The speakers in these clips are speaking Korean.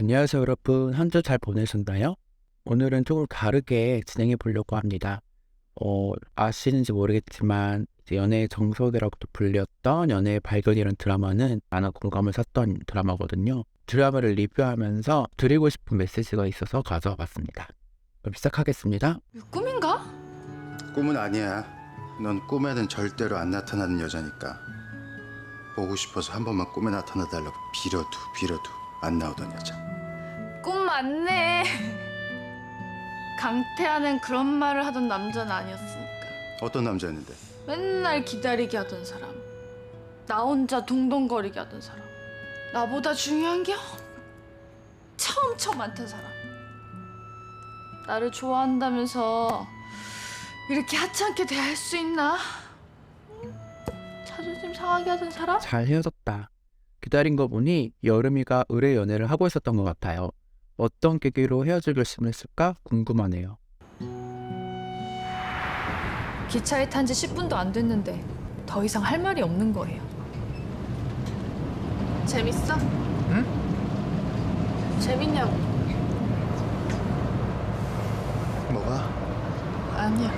안녕하세요 여러분 한 주 잘 보내셨나요? 오늘은 조금 다르게 진행해 보려고 합니다. 어, 아시는지 모르겠지만 연애의 정석이라고도 불렸던 연애의 발견이라는 드라마는 많은 공감을 샀던 드라마거든요. 드라마를 리뷰하면서 드리고 싶은 메시지가 있어서 가져와 봤습니다. 그럼 시작하겠습니다. 꿈인가? 꿈은 아니야. 넌 꿈에는 절대로 안 나타나는 여자니까. 보고 싶어서 한 번만 꿈에 나타나 달라고 빌어도 빌어도 안 나오던 여자. 꿈 맞네. 강태하는 그런 말을 하던 남자는 아니었으니까. 어떤 남자였는데? 맨날 기다리게 하던 사람. 나 혼자 동동거리게 하던 사람. 나보다 중요한 게 엄청 많던 사람. 나를 좋아한다면서 이렇게 하찮게 대할 수 있나? 자존심 상하게 하던 사람? 잘 헤어졌다. 기다린 거 보니 여름이가 의뢰 연애를 하고 있었던 것 같아요. 어떤 계기로 헤어질 결심을 했을까 궁금하네요. 기차에 탄 지 10분도 안 됐는데 더 이상 할 말이 없는 거예요. 재밌어? 응? 재밌냐고. 뭐가? 아니야.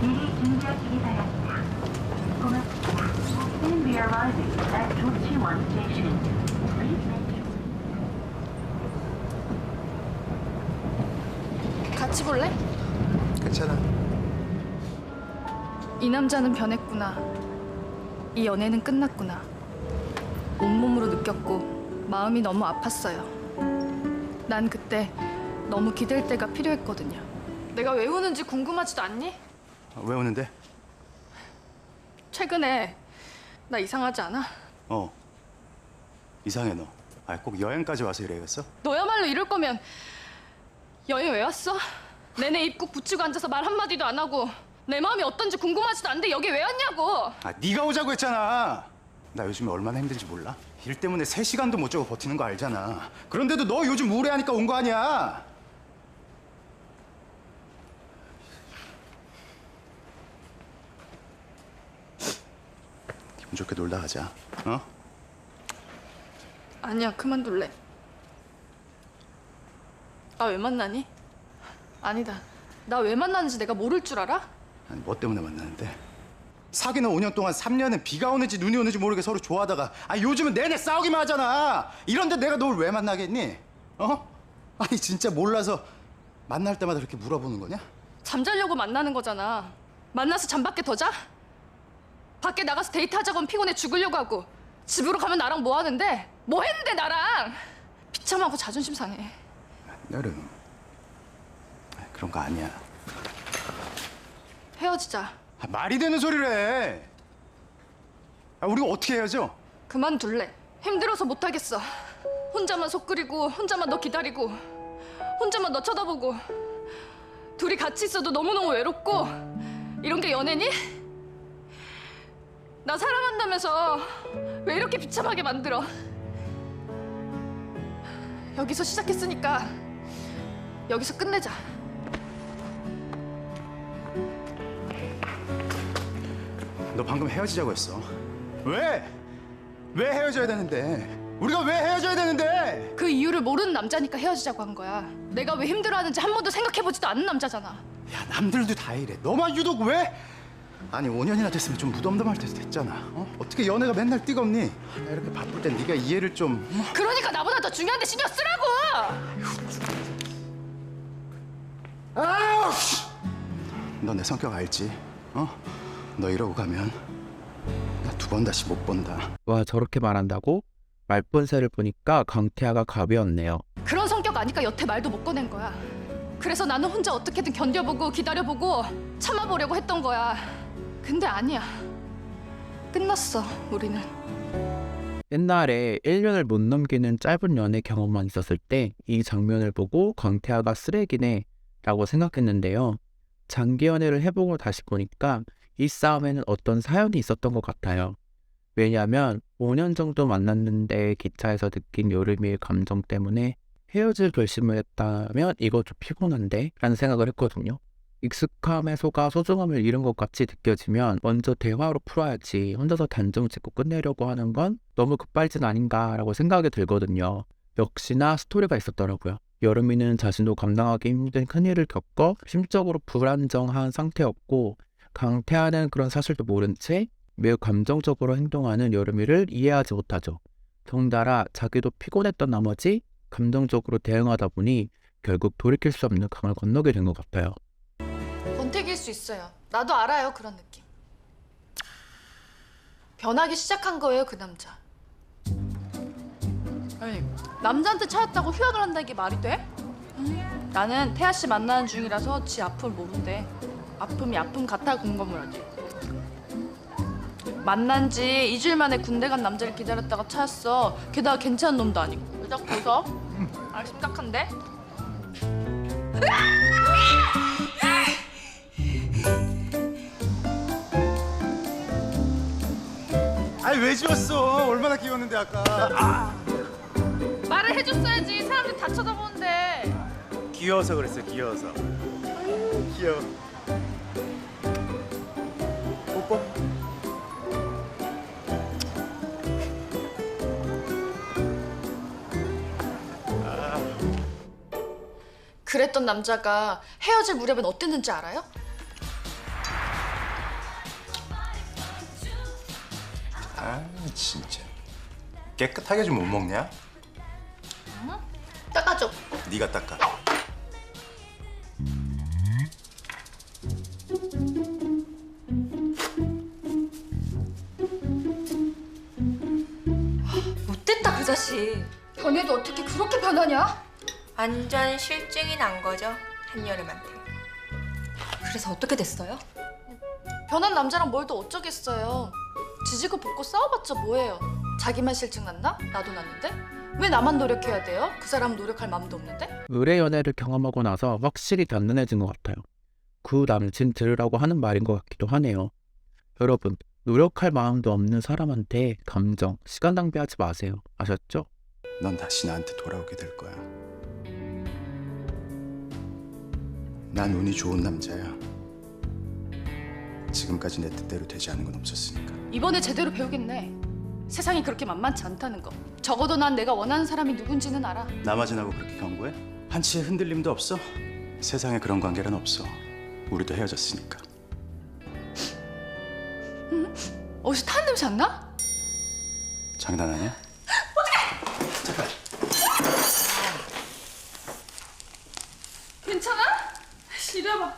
미리 준비하시기 바랍니다. Soon be arriving at Jochiwon Station. Please make your 같이 볼래? 괜찮아. 이 남자는 변했구나. 이 연애는 끝났구나. 온몸으로 느꼈고 마음이 너무 아팠어요. 난 그때 너무 기댈 때가 필요했거든요. 내가 왜 우는지 궁금하지도 않니? 왜 오는데? 최근에 나 이상하지 않아? 어. 이상해 너. 아, 꼭 여행까지 와서 이래야겠어? 너야말로 이럴 거면 여행 왜 왔어? 내내 입국 붙이고 앉아서 말 한마디도 안 하고 내 마음이 어떤지 궁금하지도 않은데 여기 왜 왔냐고 아, 네가 오자고 했잖아. 나 요즘에 얼마나 힘든지 몰라? 일 때문에 세시간도못 자고 버티는 거 알잖아. 그런데도 너 요즘 무례하니까 온 거 아니야? 좋게 놀다 가자. 어? 아니야 그만둘래 나 왜 만나니? 아니다 나 왜 만나는지 내가 모를 줄 알아? 아니 뭐 때문에 만나는데? 사귀는 5년 동안 3년은 비가 오는지 눈이 오는지 모르게 서로 좋아하다가 아 요즘은 내내 싸우기만 하잖아. 이런데 내가 널 왜 만나겠니? 어? 아니 진짜 몰라서 만날 때마다 그렇게 물어보는 거냐? 잠자려고 만나는 거잖아 만나서 잠밖에 더 자? 밖에 나가서 데이트하자고 하면 피곤해 죽으려고 하고 집으로 가면 나랑 뭐 하는데? 뭐 했는데 나랑 비참하고 자존심 상해 여름 아, 그런 거 아니야. 헤어지자 아, 말이 되는 소리를 해. 아, 우리가 어떻게 헤어져? 그만둘래. 힘들어서 못하겠어. 혼자만 속 끓이고 혼자만 너 기다리고 혼자만 너 쳐다보고 둘이 같이 있어도 너무너무 외롭고 이런 게 연애니? 나 사랑한다면서 왜 이렇게 비참하게 만들어? 여기서 시작했으니까 여기서 끝내자. 너 방금 헤어지자고 했어. 왜? 왜 헤어져야 되는데? 우리가 왜 헤어져야 되는데? 그 이유를 모르는 남자니까 헤어지자고 한 거야. 내가 왜 힘들어하는지 한 번도 생각해보지도 않은 남자잖아. 야 남들도 다 이래. 너만 유독 왜? 아니 5년이나 됐으면 좀 무덤덤할 때도 됐잖아. 어? 어떻게 연애가 맨날 뜨겁니? 나 이렇게 바쁠 땐 네가 이해를 좀. 어? 그러니까 나보다 더 중요한데 신경 쓰라고! 아우! 너 내 성격 알지? 어? 너 이러고 가면 나 두 번 다시 못 본다. 와 저렇게 말한다고? 말본새를 보니까 강태아가 갑이었네요. 그런 성격 아니까 여태 말도 못 꺼낸 거야. 그래서 나는 혼자 어떻게든 견뎌보고 기다려보고 참아보려고 했던 거야. 근데 아니야. 끝났어, 우리는. 옛날에 1년을 못 넘기는 짧은 연애 경험만 있었을 때 이 장면을 보고 강태아가 쓰레기네 라고 생각했는데요. 장기 연애를 해보고 다시 보니까 이 싸움에는 어떤 사연이 있었던 것 같아요. 왜냐하면 5년 정도 만났는데 기차에서 느낀 여름이의 감정 때문에 헤어질 결심을 했다면 이거 좀 피곤한데? 라는 생각을 했거든요. 익숙함에 속아 소중함을 잃은 것 같이 느껴지면 먼저 대화로 풀어야지 혼자서 단정 짓고 끝내려고 하는 건 너무 급발진 아닌가라고 생각이 들거든요. 역시나 스토리가 있었더라고요. 여름이는 자신도 감당하기 힘든 큰일을 겪어 심적으로 불안정한 상태였고 강태하는 그런 사실도 모른 채 매우 감정적으로 행동하는 여름이를 이해하지 못하죠. 덩달아 자기도 피곤했던 나머지 감정적으로 대응하다 보니 결국 돌이킬 수 없는 강을 건너게 된 것 같아요. 있어요. 나도 알아요 그런 느낌. 변하기 시작한 거예요 그 남자. 아니 남자한테 차였다고 휴학을 한다는 게 말이 돼? 나는 태아 씨 만나는 중이라서 지 아픔을 모른대. 아픔이 아픔 같아 공감을 하지. 만난 지 2주일 만에 군대 간 남자를 기다렸다가 차였어. 게다가 괜찮은 놈도 아니고. 왜 자꾸 웃어? 아 심각한데? 아 니 왜 지웠어? 얼마나 귀여웠는데 아까. 아, 말을 해줬어야지. 사람들이 다 쳐다보는데. 귀여워서 그랬어 귀여워서. 귀여워. 뽀뽀. 그랬던 남자가 헤어질 무렵엔 어땠는지 알아요? 아 진짜. 깨끗하게 좀 못 먹냐? 닦아줘. 네가 닦아. 못됐다 그 자식 변해도 어떻게 그렇게 변하냐? 완전 실증이 난 거죠 한여름한테 그래서 어떻게 됐어요? 변한 남자랑 뭘더 어쩌겠어요. 지지고 볶고 싸워봤자 뭐예요. 자기만 실증 났나? 나도 났는데? 왜 나만 노력해야 돼요? 그 사람 노력할 마음도 없는데? 의뢰 연애를 경험하고 나서 확실히 단단해진 것 같아요. 구 남친 들으라고 하는 말인 것 같기도 하네요. 여러분, 노력할 마음도 없는 사람한테 감정, 시간 낭비하지 마세요. 아셨죠? 넌 다시 나한테 돌아오게 될 거야. 난 운이 좋은 남자야. 지금까지 내 뜻대로 되지 않은 건 없었으니까. 이번에 제대로 배우겠네. 세상이 그렇게 만만치 않다는 거. 적어도 난 내가 원하는 사람이 누군지는 알아. 나마진하고 그렇게 경고해? 한치의 흔들림도 없어? 세상에 그런 관계란 없어. 우리도 헤어졌으니까. 어디서 타는 냄새 안 나? 장난하냐? 괜찮아? 이래봐.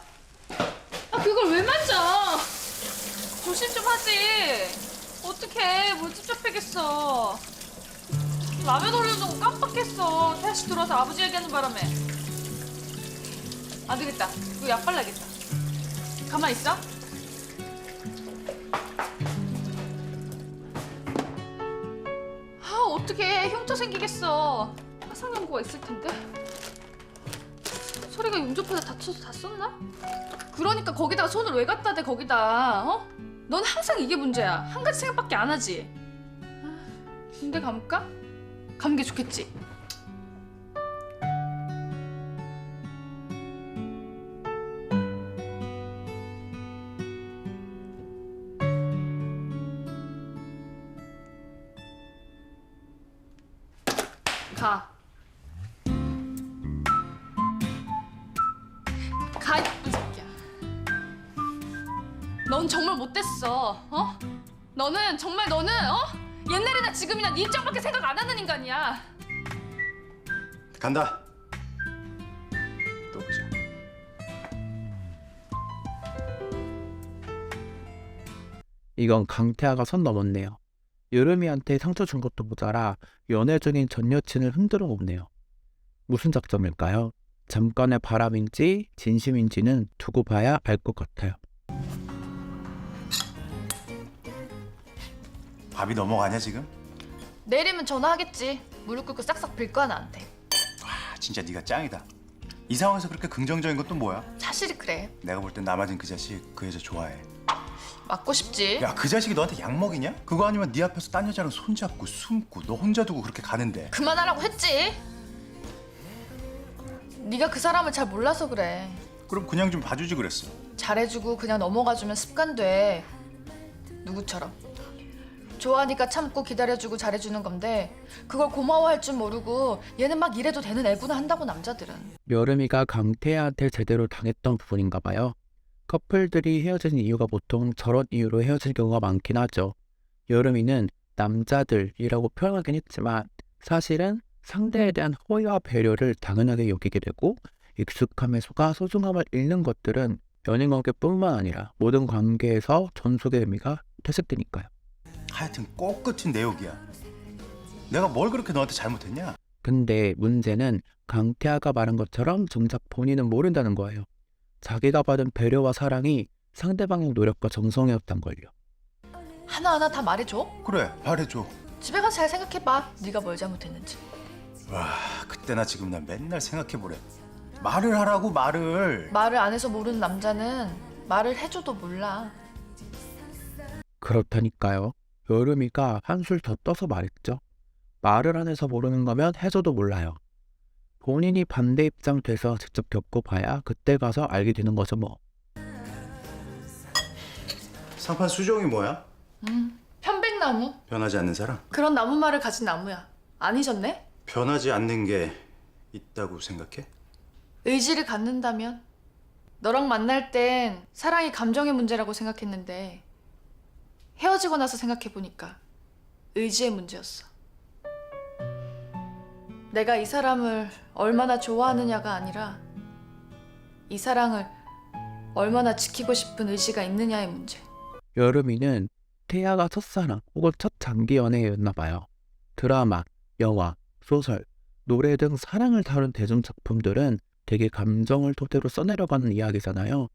아 그걸 왜 만져? 하지. 어떡해 물집 잡히겠어. 라면 올려놓고 깜빡했어. 다시 들어와서 아버지 얘기하는 바람에. 안 되겠다. 이거 약 발라야겠다. 가만 있어. 아 어떡해 흉터 생기겠어. 화상 연고가 있을 텐데. 소리가 용접하다 다쳐서 다 썼나? 그러니까 거기다가 손을 왜 갖다 대 거기다 어? 넌 항상 이게 문제야 한 가지 생각밖에 안 하지 아, 군대 감을까? 가는 게 좋겠지 가 가. 넌 정말 못됐어. 어? 너는 정말 너는 어? 옛날이나 지금이나 네 입장밖에 생각 안 하는 인간이야. 간다. 또 보자. 이건 강태아가 선 넘었네요. 여름이한테 상처 준 것도 모자라 연애 중인 전 여친을 흔들어 놓네요. 무슨 작전일까요? 잠깐의 바람인지 진심인지는 두고 봐야 알 것 같아요. 밥이 넘어가냐 지금? 내일이면 전화하겠지. 무릎 꿇고 싹싹 빌 거야 나한테. 아 진짜 네가 짱이다. 이 상황에서 그렇게 긍정적인 건 또 뭐야? 사실이 그래. 내가 볼땐 나마진 그 자식 그 여자 좋아해. 맞고 싶지. 야 그 자식이 너한테 약 먹이냐? 그거 아니면 네 앞에서 딴 여자랑 손잡고 숨고 너 혼자 두고 그렇게 가는데 그만하라고 했지. 네가 그 사람을 잘 몰라서 그래. 그럼 그냥 좀 봐주지 그랬어. 잘해주고 그냥 넘어가주면 습관돼. 누구처럼. 좋아하니까 참고 기다려주고 잘해주는 건데 그걸 고마워할 줄 모르고 얘는 막 이래도 되는 애구나 한다고 남자들은. 여름이가 강태한테 제대로 당했던 부분인가 봐요. 커플들이 헤어지는 이유가 보통 저런 이유로 헤어질 경우가 많긴 하죠. 여름이는 남자들이라고 표현하긴 했지만 사실은 상대에 대한 호의와 배려를 당연하게 여기게 되고 익숙함에 속아 소중함을 잃는 것들은 연인 관계뿐만 아니라 모든 관계에서 전속의 의미가 퇴색되니까요. 하여튼 꼭 끝은 내 욕이야. 내가 뭘 그렇게 너한테 잘못했냐? 근데 문제는 강태아가 말한 것처럼 정작 본인은 모른다는 거예요. 자기가 받은 배려와 사랑이 상대방의 노력과 정성이었단 걸요. 하나하나 다 말해줘. 그래, 말해줘. 집에 가서 잘 생각해봐. 네가 뭘 잘못했는지. 와, 그때나 지금나 맨날 생각해보래. 말을 하라고 말을. 말을 안 해서 모르는 남자는 말을 해줘도 몰라. 그렇다니까요. 여름이가 한술 더 떠서 말했죠. 말을 안 해서 모르는 거면 해줘도 몰라요. 본인이 반대 입장 돼서 직접 겪어봐야 그때 가서 알게 되는 거죠 뭐. 상판 수종이 뭐야? 음, 편백나무? 변하지 않는 사람? 그런 나무말을 가진 나무야. 아니셨네? 변하지 않는 게 있다고 생각해? 의지를 갖는다면? 너랑 만날 땐 사랑이 감정의 문제라고 생각했는데 헤어지고 나서 생각해보니까 의지의 문제였어. 내가 이 사람을 얼마나 좋아하느냐가 아니라 이 사랑을 얼마나 지키고 싶은 의지가 있느냐의 문제. 여름이는 태아가 첫사랑 혹은 첫 장기 연애였나 봐요. 드라마, 영화, 소설, 노래 등 사랑을 다룬 대중 작품들은 되게 감정을 토대로 써내려가는 이야기잖아요.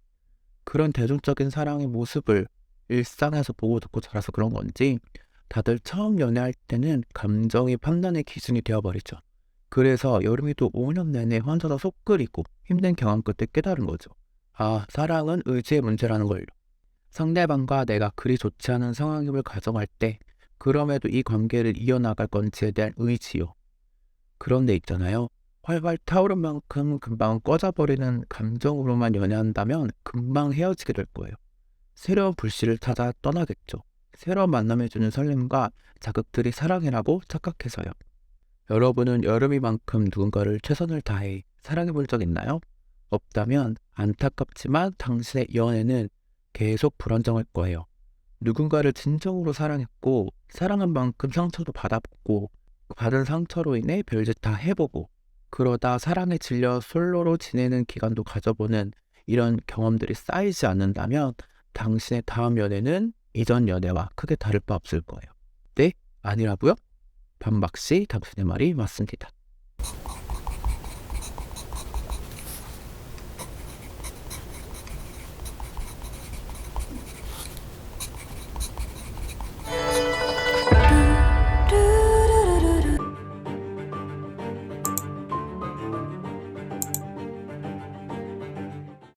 그런 대중적인 사랑의 모습을 일상에서 보고 듣고 자라서 그런 건지 다들 처음 연애할 때는 감정이 판단의 기준이 되어버리죠. 그래서 여름이도 5년 내내 혼자서 속 끓이고 힘든 경험 끝에 깨달은 거죠. 아, 사랑은 의지의 문제라는 걸요. 상대방과 내가 그리 좋지 않은 상황임을 가정할 때 그럼에도 이 관계를 이어나갈 건지에 대한 의지요. 그런데 있잖아요. 활활 타오른 만큼 금방 꺼져버리는 감정으로만 연애한다면 금방 헤어지게 될 거예요. 새로운 불씨를 찾아 떠나겠죠. 새로운 만남에 주는 설렘과 자극들이 사랑이라고 착각해서요. 여러분은 여름이만큼 누군가를 최선을 다해 사랑해 본 적 있나요? 없다면 안타깝지만 당신의 연애는 계속 불안정할 거예요. 누군가를 진정으로 사랑했고 사랑한 만큼 상처도 받아보고 받은 상처로 인해 별짓 다 해보고 그러다 사랑에 질려 솔로로 지내는 기간도 가져보는 이런 경험들이 쌓이지 않는다면 당신의 다음 연애는 이전 연애와 크게 다를 바 없을 거예요. 네? 아니라고요? 반박시 당신의 말이 맞습니다.